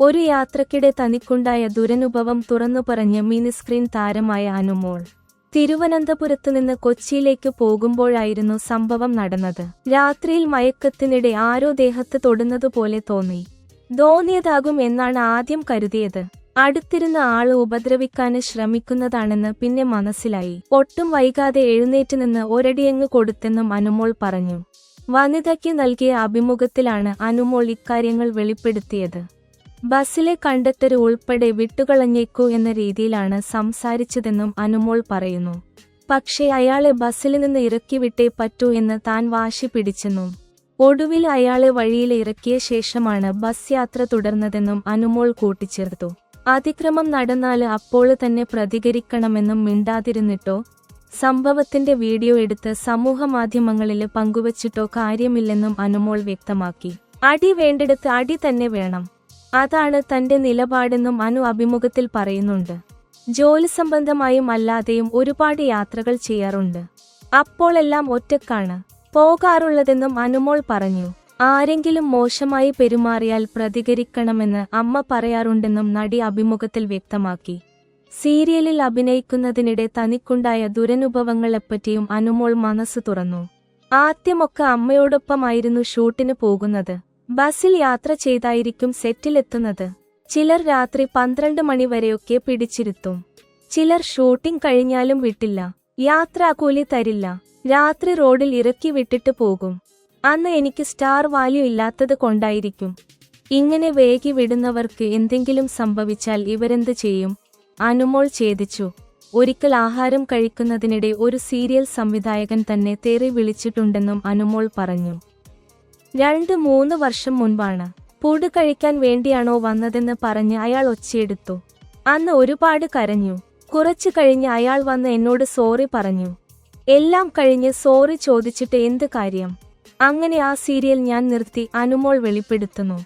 ഒരു യാത്രക്കിടെ തനിക്കുണ്ടായ ദുരനുഭവം തുറന്നു പറഞ്ഞ് മിനിസ്ക്രീൻ താരമായ അനുമോൾ. തിരുവനന്തപുരത്തു നിന്ന് കൊച്ചിയിലേക്ക് പോകുമ്പോഴായിരുന്നു സംഭവം നടന്നത്. രാത്രിയിൽ മയക്കത്തിനിടെ ആരോ ദേഹത്ത് തൊടുന്നതുപോലെ തോന്നി. തോന്നിയതാകും എന്നാണ് ആദ്യം കരുതിയത്. അടുത്തിരുന്ന ആൾ ഉപദ്രവിക്കാന് ശ്രമിക്കുന്നതാണെന്ന് പിന്നെ മനസ്സിലായി. ഒട്ടും വൈകാതെ എഴുന്നേറ്റ് നിന്ന് ഒരടിയങ്ങ് കൊടുത്തെന്നും അനുമോൾ പറഞ്ഞു. വനിതയ്ക്ക് നൽകിയ അഭിമുഖത്തിലാണ് അനുമോൾ ഇക്കാര്യങ്ങൾ വെളിപ്പെടുത്തിയത്. ബസ്സിലെ കണ്ടക്ടർ ഉൾപ്പെടെ വിട്ടുകളഞ്ഞേക്കൂ എന്ന രീതിയിലാണ് സംസാരിച്ചതെന്നും അനുമോൾ പറയുന്നു. പക്ഷേ അയാളെ ബസ്സിൽ നിന്ന് ഇറക്കിവിട്ടേ പറ്റൂ എന്ന് താൻ വാശി പിടിച്ചെന്നും ഒടുവിൽ അയാളെ വഴിയിൽ ഇറക്കിയ ശേഷമാണ് ബസ് യാത്ര തുടർന്നതെന്നും അനുമോൾ കൂട്ടിച്ചേർത്തു. അതിക്രമം നടന്നാൽ അപ്പോൾ തന്നെ പ്രതികരിക്കണമെന്നും മിണ്ടാതിരുന്നിട്ടോ? സംഭവത്തിന്റെ വീഡിയോ എടുത്ത് സമൂഹ മാധ്യമങ്ങളിൽ പങ്കുവച്ചിട്ടോ കാര്യമില്ലെന്നും അനുമോൾ വ്യക്തമാക്കി. അടി വേണ്ടെടുത്ത് അടി തന്നെ വേണം. അതാണ് തന്റെ നിലപാടെന്നും അനു അഭിമുഖത്തിൽ പറയുന്നുണ്ട്. ജോലി സംബന്ധമായും അല്ലാതെയും ഒരുപാട് യാത്രകൾ ചെയ്യാറുണ്ട്. അപ്പോഴെല്ലാം ഒറ്റക്കാണ്. പോകാറുള്ളതെന്നും അനുമോൾ പറഞ്ഞു. ആരെങ്കിലും മോശമായി പെരുമാറിയാൽ പ്രതികരിക്കണമെന്ന് അമ്മ പറയാറുണ്ടെന്നും നടി അഭിമുഖത്തിൽ വ്യക്തമാക്കി. സീരിയലിൽ അഭിനയിക്കുന്നതിനിടെ തനിക്കുണ്ടായ ദുരനുഭവങ്ങളെപ്പറ്റിയും അനുമോൾ മനസ്സ് തുറന്നു. ആദ്യമൊക്കെ അമ്മയോടൊപ്പമായിരുന്നു ഷൂട്ടിന് പോകുന്നത്. ബസ്സിൽ യാത്ര ചെയ്തായിരിക്കും സെറ്റിലെത്തുന്നത്. ചിലർ രാത്രി പന്ത്രണ്ട് മണിവരെയൊക്കെ പിടിച്ചിരുത്തും. ചിലർ ഷൂട്ടിംഗ് കഴിഞ്ഞാലും വിട്ടില്ല. യാത്രാകൂലി തരില്ല. രാത്രി റോഡിൽ ഇറക്കി വിട്ടിട്ട് പോകും. അന്ന് എനിക്ക് സ്റ്റാർ വാല്യൂ ഇല്ലാത്തത് കൊണ്ടായിരിക്കും. ഇങ്ങനെ വേഗി വിടുന്നവർക്ക് എന്തെങ്കിലും സംഭവിച്ചാൽ ഇവരെന്ത് ചെയ്യും? അനുമോൾ ഛേദിച്ചു. ഒരിക്കൽ ആഹാരം കഴിക്കുന്നതിനിടെ ഒരു സീരിയൽ സംവിധായകൻ തന്നെ തേറി വിളിച്ചിട്ടുണ്ടെന്നും അനുമോൾ പറഞ്ഞു. രണ്ട് മൂന്ന് വർഷം മുൻപാണ്. പുട് കഴിക്കാൻ വേണ്ടിയാണോ വന്നതെന്ന് പറഞ്ഞ് അയാൾ ഒച്ചയെടുത്തു. അന്ന് ഒരുപാട് കരഞ്ഞു. കുറച്ചു കഴിഞ്ഞ് അയാൾ വന്ന് എന്നോട് സോറി പറഞ്ഞു. എല്ലാം കഴിഞ്ഞ് സോറി ചോദിച്ചിട്ട് എന്ത് കാര്യം? അങ്ങനെ ആ സീരിയൽ ഞാൻ നിർത്തി അനുമോൾ വെളിപ്പെടുത്തുന്നു.